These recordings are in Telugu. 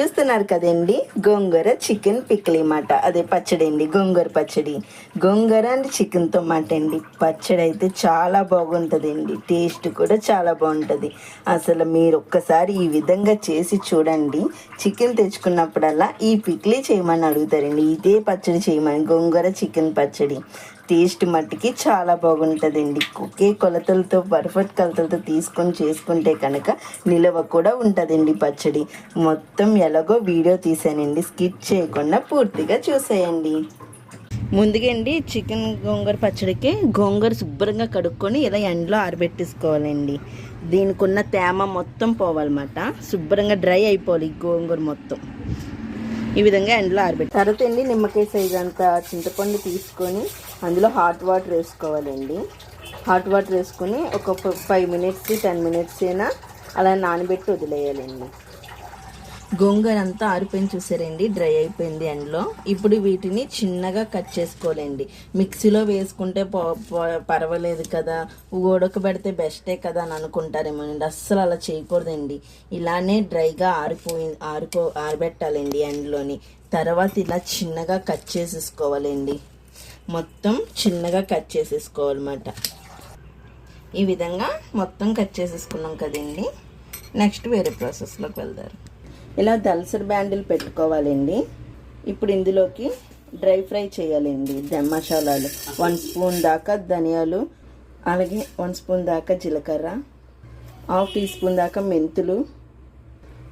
చూస్తున్నారు కదండి? గోంగూర చికెన్ పిక్లీ మాట. అదే పచ్చడి అండి గోంగూర పచ్చడి. గోంగూర అండ్ చికెన్తో మాట అండి. పచ్చడి అయితే చాలా బాగుంటుందండి. టేస్ట్ కూడా చాలా బాగుంటుంది. అసలు మీరు ఒక్కసారి ఈ విధంగా చేసి చూడండి. చికెన్ తెచ్చుకున్నప్పుడల్లా ఈ పిక్లీ చేయమని అడుగుతారండి. ఇదే పచ్చడి చేయమని గోంగూర చికెన్ పచ్చడి. టేస్ట్ మట్టికి చాలా బాగుంటుందండి. ఒకే కొలతలతో పర్ఫెక్ట్ కొలతలతో తీసుకొని చేసుకుంటే కనుక నిలవ కూడా ఉంటుందండి పచ్చడి. మొత్తం ఎలాగో వీడియో తీసానండి. స్కిప్ చేయకుండా పూర్తిగా చూసేయండి. ముందుగా అండి చికెన్ గోంగూర పచ్చడికి గోంగూర శుభ్రంగా కడుక్కొని ఇలా ఎండలో ఆరబెట్టేసుకోవాలండి. దీనికి ఉన్న తేమ మొత్తం పోవాలన్నమాట. శుభ్రంగా డ్రై అయిపోవాలి గోంగూర మొత్తం. ఈ విధంగా ఎండలో ఆరబెట్టి తర్వాత అండి నిమ్మకాయ సైజ్ అంత చింతపండు తీసుకొని అందులో హాట్ వాటర్ వేసుకోవాలండి. హాట్ వాటర్ వేసుకొని ఒక ఫైవ్ మినిట్స్ టెన్ మినిట్స్ అయినా అలా నానబెట్టి వదిలేయాలండి. గోంగూర అంతా ఆరిపోయింది చూసారండి డ్రై అయిపోయింది ఎండ్లో ఇప్పుడు వీటిని చిన్నగా కట్ చేసుకోవాలండి. మిక్సీలో వేసుకుంటే పర్వాలేదు కదా. ఉడకబెడితే బెస్టే కదా అని అనుకుంటారేమోనండి. అస్సలు అలా చేయకూడదండి. ఇలానే డ్రైగా ఆరిపోయి ఆరిపో ఆరబెట్టాలండి ఎండ్లోని తర్వాత ఇలా చిన్నగా కట్ చేసేసుకోవాలండి. మొత్తం చిన్నగా కట్ చేసేసుకోవాలన్నమాట. ఈ విధంగా మొత్తం కట్ చేసేసుకున్నాం కదండి. నెక్స్ట్ వేరే ప్రాసెస్లోకి వెళ్దారు ఇలా దల్సర్ బ్యాండిల్ పెట్టుకోవాలండి. ఇప్పుడు ఇందులోకి డ్రై ఫ్రై చేయాలండి దమ్ మసాలాలు. వన్ స్పూన్ దాకా ధనియాలు అలాగే వన్ స్పూన్ దాకా జీలకర్ర హాఫ్ టీ స్పూన్ దాకా మెంతులు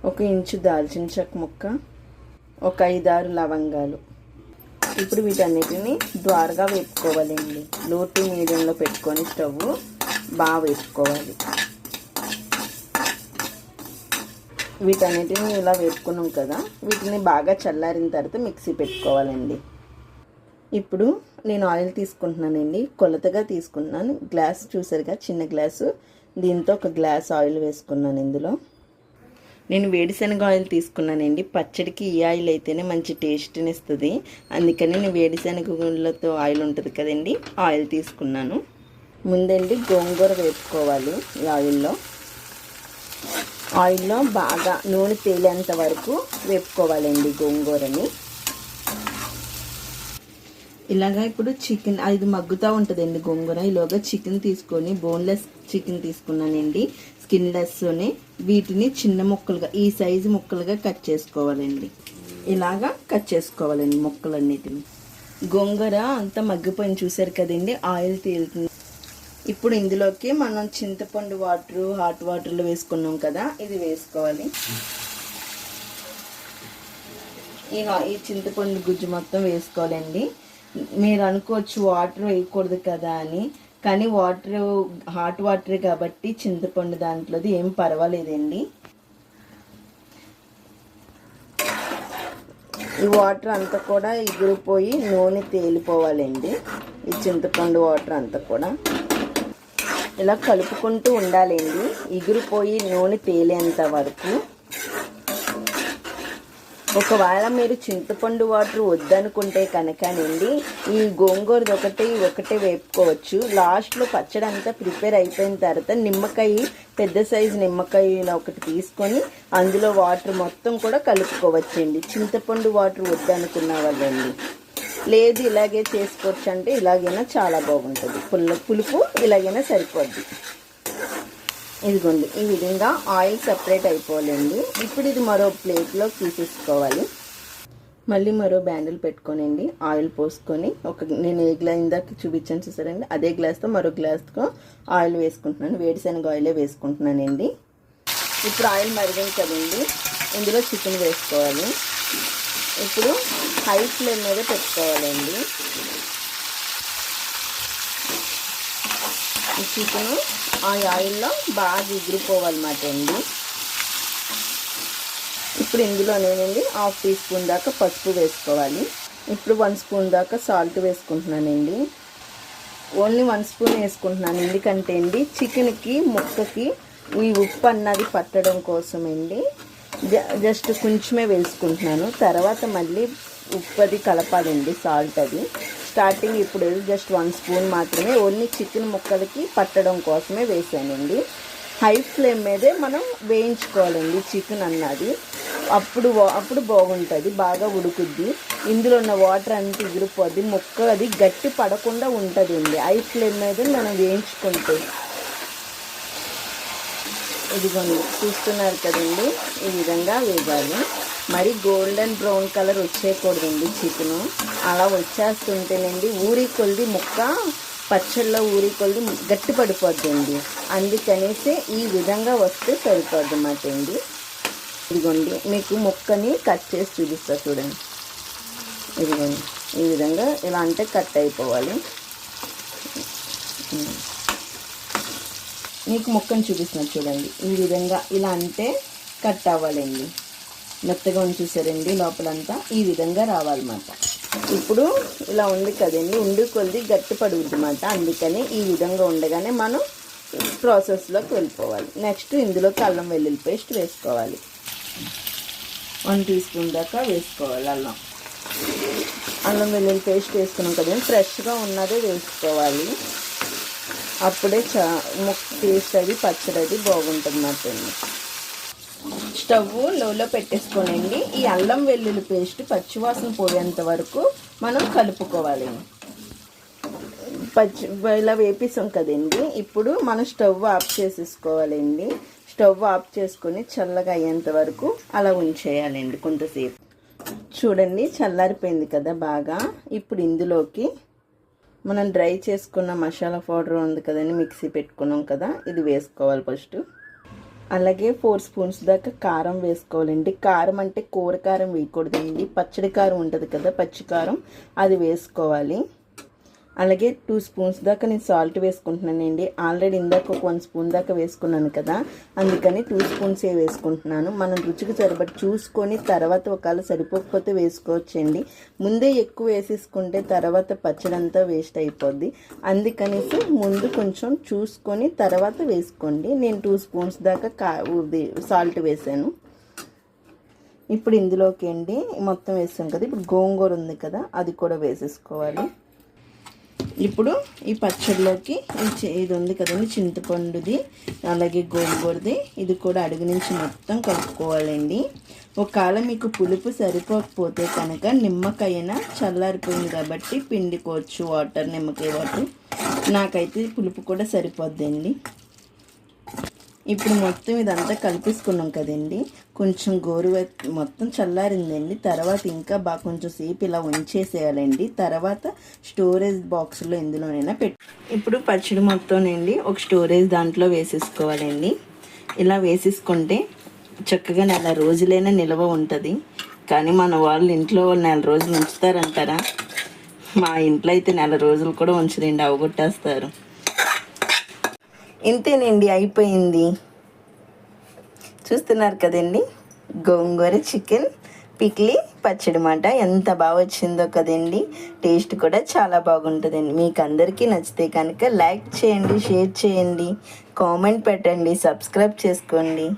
ఒక ఇంచు దాల్చిన చెక్క ముక్క ఒక ఐదారు లవంగాలు. ఇప్పుడు వీటన్నిటిని ద్వారగా వేపుకోవాలండి. లో టు మీడియంలో పెట్టుకొని స్టవ్ బాగా వేసుకోవాలి వీటన్నిటిని ఇలా వేపుకున్నాం కదా వీటిని బాగా చల్లారిన తర్వాత మిక్సీ పెట్టుకోవాలండి. ఇప్పుడు నేను ఆయిల్ తీసుకుంటున్నానండి. కొలతగా తీసుకున్నాను గ్లాస్ చూసారుగా చిన్న గ్లాసు. దీంతో ఒక గ్లాస్ ఆయిల్ వేసుకున్నాను ఇందులో. నేను వేడిశనగ ఆయిల్ తీసుకున్నానండి. పచ్చడికి ఈ ఆయిల్ అయితేనే మంచి టేస్ట్ని ఇస్తుంది. అందుకని నేను వేడిశనగలతో ఆయిల్ ఉంటుంది కదండి ఆయిల్ తీసుకున్నాను. ముందండి గోంగూర వేపుకోవాలి ఈ ఆయిల్లో. ఆయిల్లో బాగా నూనె తేలేంత వరకు వేపుకోవాలండి గోంగూరని. ఇలాగా ఇప్పుడు చికెన్ అది మగ్గుతూ ఉంటుందండి గోంగూర. ఈలోగా చికెన్ తీసుకొని బోన్లెస్ చికెన్ తీసుకున్నానండి. స్కిన్లెస్ని వీటిని చిన్న ముక్కలుగా ఈ సైజు ముక్కలుగా కట్ చేసుకోవాలండి. ఇలాగా కట్ చేసుకోవాలండి ముక్కలన్నిటిని. గోంగూర అంతా మగ్గిపోయింది చూసారు కదండి ఆయిల్ తేలుతుంది. ఇప్పుడు ఇందులోకి మనం చింతపండు వాటర్ హాట్ వాటర్లో వేసుకున్నాం కదా ఇది వేసుకోవాలి. ఈ ఈ చింతపండు గుజ్జు మొత్తం వేసుకోవాలండి. మీరు అనుకోవచ్చు వాటర్ వేయకూడదు కదా అని కానీ వాటర్ హాట్ వాటర్ కాబట్టి చింతపండు దాంట్లోది ఏం పర్వాలేదండి. ఈ వాటర్ అంతా కూడా ఎగిరిపోయి నూనె తేలిపోవాలండి. ఈ చింతపండు వాటర్ అంతా కూడా. ఇలా కలుపుకుంటూ ఉండాలండి. ఎగిరిపోయి నూనె తేలేంత వరకు. ఒకవేళ మీరు చింతపండు వాటర్ వద్దనుకుంటే కనుకనండి ఈ గోంగూరది ఒకటి ఒకటే వేపుకోవచ్చు. లాస్ట్లో పచ్చడి అంతా ప్రిపేర్ అయిపోయిన తర్వాత నిమ్మకాయ పెద్ద సైజు నిమ్మకాయ ఒకటి తీసుకొని అందులో వాటర్ మొత్తం కూడా కలుపుకోవచ్చండి. చింతపండు వాటర్ వద్దనుకున్న వాళ్ళండి. లేదు ఇలాగే చేసుకోవచ్చు అంటే ఇలాగైనా చాలా బాగుంటుంది. పుల్ల పులుపు ఇలాగైనా సరిపోద్ది. ఇదిగోండి ఈ విధంగా ఆయిల్ సపరేట్ అయిపోవాలండి. ఇప్పుడు ఇది మరో ప్లేట్లో తీసేసుకోవాలి. మళ్ళీ మరో బ్యాండిల్ పెట్టుకోనండి. ఆయిల్ పోసుకొని ఒక నేను ఏ గ్లాస్ ఇందాక చూపించాను చూసారండి? అదే గ్లాస్తో మరో గ్లాస్తో ఆయిల్ వేసుకుంటున్నాను. వేడిశనగ ఆయిలే వేసుకుంటున్నానండి. ఇప్పుడు ఆయిల్ మరిగింది కదండి ఇందులో చికెన్ వేసుకోవాలి. ఇప్పుడు హై ఫ్లేమ్ మీద పెట్టుకోవాలండి. ఈ చికెన్ ఆ ఆయిల్లో బాగా ఎగిరిపోవాలన్నమాట అండి. ఇప్పుడు ఇందులోనేనండి హాఫ్ టీ స్పూన్ దాకా పసుపు వేసుకోవాలి. ఇప్పుడు వన్ స్పూన్ దాకా సాల్ట్ వేసుకుంటున్నానండి. ఓన్లీ వన్ స్పూన్ వేసుకుంటున్నాను. ఎందుకంటే అండి చికెన్కి ముక్కకి ఈ ఉప్పు అన్నది పట్టడం కోసమండి. జస్ట్ కొంచెమే వేసుకుంటున్నాను. తర్వాత మళ్ళీ ఉప్పు అది కలపాలండి సాల్ట్ అది. స్టార్టింగ్ ఇప్పుడు జస్ట్ వన్ స్పూన్ మాత్రమే. ఓన్లీ చికెన్ ముక్కలకి పట్టడం కోసమే వేసానండి. హై ఫ్లేమ్ మీదే మనం వేయించుకోవాలండి చికెన్ అన్నది. అప్పుడు అప్పుడు బాగుంటుంది బాగా ఉడుకుద్ది. ఇందులో ఉన్న వాటర్ అంతా ఎగిరిపోద్ది. ముక్క అది గట్టి పడకుండా ఉంటుందండి. హై ఫ్లేమ్ మీద మనం వేయించుకుంటే. ఇదిగోండి చూస్తున్నారు కదండి ఈ విధంగా వేగాలి మరి గోల్డెన్ బ్రౌన్ కలర్ వచ్చేయకూడదండి చికెను అలా వచ్చేస్తుంటేనండి ఊరి కొలిది ముక్క పచ్చళ్ళలో ఊరి కొలిది గట్టి పడిపోద్దండి. అందుకనేసి ఈ విధంగా వస్తే సరిపోద్ది అన్నమాట అండి. ఇదిగోండి మీకు ముక్కని కట్ చేసి చూపిస్తా చూడండి. ఇదిగోండి ఈ విధంగా ఇలా అంటే కట్ అయిపోవాలి. మీకు ముక్కను చూపిస్తున్నారు చూడండి. ఈ విధంగా ఇలా అంటే కట్ అవ్వాలండి. మెత్తగా ఉంచేసారండి లోపలంతా. ఈ విధంగా రావాలన్నమాట. ఇప్పుడు ఇలా ఉంది కదండి ఉండి కొద్ది గట్టి పడుగుద్ది అందుకని ఈ విధంగా ఉండగానే మనం ప్రాసెస్లోకి వెళ్ళిపోవాలి. నెక్స్ట్ ఇందులోకి అల్లం వెల్లుల్లి పేస్ట్ వేసుకోవాలి. వన్ టీ స్పూన్ దాకా వేసుకోవాలి అల్లం. అల్లం వెల్లుల్లి పేస్ట్ వేసుకున్నాం కదండి ఫ్రెష్గా ఉన్నదే వేసుకోవాలి. అప్పుడే చా టేస్ట్ అది పచ్చడి అది బాగుంటుంది స్టవ్ లోలో పెట్టేసుకోనండి. ఈ అల్లం వెల్లుల్లి పేస్ట్ పచ్చివాసన పోయేంత వరకు మనం కలుపుకోవాలి. పచ్చి ఇలా వేపిస్తాం కదండి. ఇప్పుడు మనం స్టవ్ ఆఫ్ చేసేసుకోవాలండి. స్టవ్ ఆఫ్ చేసుకొని చల్లగా అయ్యేంత వరకు అలా ఉంచేయాలండి కొంతసేపు. చూడండి చల్లారిపోయింది కదా బాగా. ఇప్పుడు ఇందులోకి మనం డ్రై చేసుకున్న మసాలా పౌడర్ ఉంది కదండి మిక్సీ పెట్టుకున్నాం కదా ఇది వేసుకోవాలి ఫస్ట్. అలాగే ఫోర్ స్పూన్స్ దాకా కారం వేసుకోవాలండి. కారం అంటే కూర కారం వేయకూడదండి. పచ్చడి కారం ఉంటుంది కదా పచ్చి కారం అది వేసుకోవాలి. అలాగే టూ స్పూన్స్ దాకా నేను సాల్ట్ వేసుకుంటున్నానండి. ఆల్రెడీ ఇందాక ఒక వన్ స్పూన్ దాకా వేసుకున్నాను కదా. అందుకని టూ స్పూన్సే వేసుకుంటున్నాను. మనం రుచికి సరిపడి చూసుకొని తర్వాత ఒకవేళ సరిపోకపోతే వేసుకోవచ్చండి. ముందే ఎక్కువ వేసేసుకుంటే తర్వాత పచ్చడి అంతా వేస్ట్ అయిపోద్ది. అందుకనేసి ముందు కొంచెం చూసుకొని తర్వాత వేసుకోండి. నేను టూ స్పూన్స్ దాకా కా సాల్ట్ వేసాను. ఇప్పుడు ఇందులోకి అండి మొత్తం వేసాం కదా. ఇప్పుడు గోంగూర ఉంది కదా అది కూడా వేసేసుకోవాలి. ఇప్పుడు ఈ పచ్చడిలోకి ఇది ఉంది కదండి చింతపండుది అలాగే గోంగూరది. ఇది కూడా అడుగు నుంచి మొత్తం కలుపుకోవాలండి. ఒకవేళ మీకు పులుపు సరిపోకపోతే కనుక నిమ్మకాయన చల్లారిపోయింది కాబట్టి పిండుకోవచ్చు వాటర్ నిమ్మకాయ వాటర్. నాకైతే పులుపు కూడా సరిపోద్దండి. ఇప్పుడు మొత్తం ఇదంతా కలిపేసుకున్నాం కదండి. కొంచెం గోరువె మొత్తం చల్లారిందండి. తర్వాత ఇంకా బాగా కొంచెం సేపు ఇలా ఉంచేసేయాలండి. తర్వాత స్టోరేజ్ బాక్స్లో ఎందులోనైనా పెట్టి ఇప్పుడు పచ్చడి మొత్తంనండి ఒక స్టోరేజ్ దాంట్లో వేసేసుకోవాలండి. ఇలా వేసేసుకుంటే చక్కగా నెల రోజులైనా నిల్వ ఉంటుంది. కానీ మన వాళ్ళు ఇంట్లో నెల రోజులు ఉంచుతారంటారా? మా ఇంట్లో అయితే నెల రోజులు కూడా ఉంచరండి. అవగొట్టేస్తారు. ఇంతేనండి అయిపోయింది. చూస్తున్నారు కదండి? గోంగూర చికెన్ పిక్లీ పచ్చడి మాట. ఎంత బాగా వచ్చిందో కదండి. టేస్ట్ కూడా చాలా బాగుంటుందండి. మీకు అందరికీ నచ్చితే కనుక లైక్ చేయండి షేర్ చేయండి కామెంట్ పెట్టండి సబ్స్క్రైబ్ చేసుకోండి.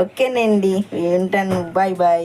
ఓకేనండి. ఉంటాను. Bye bye.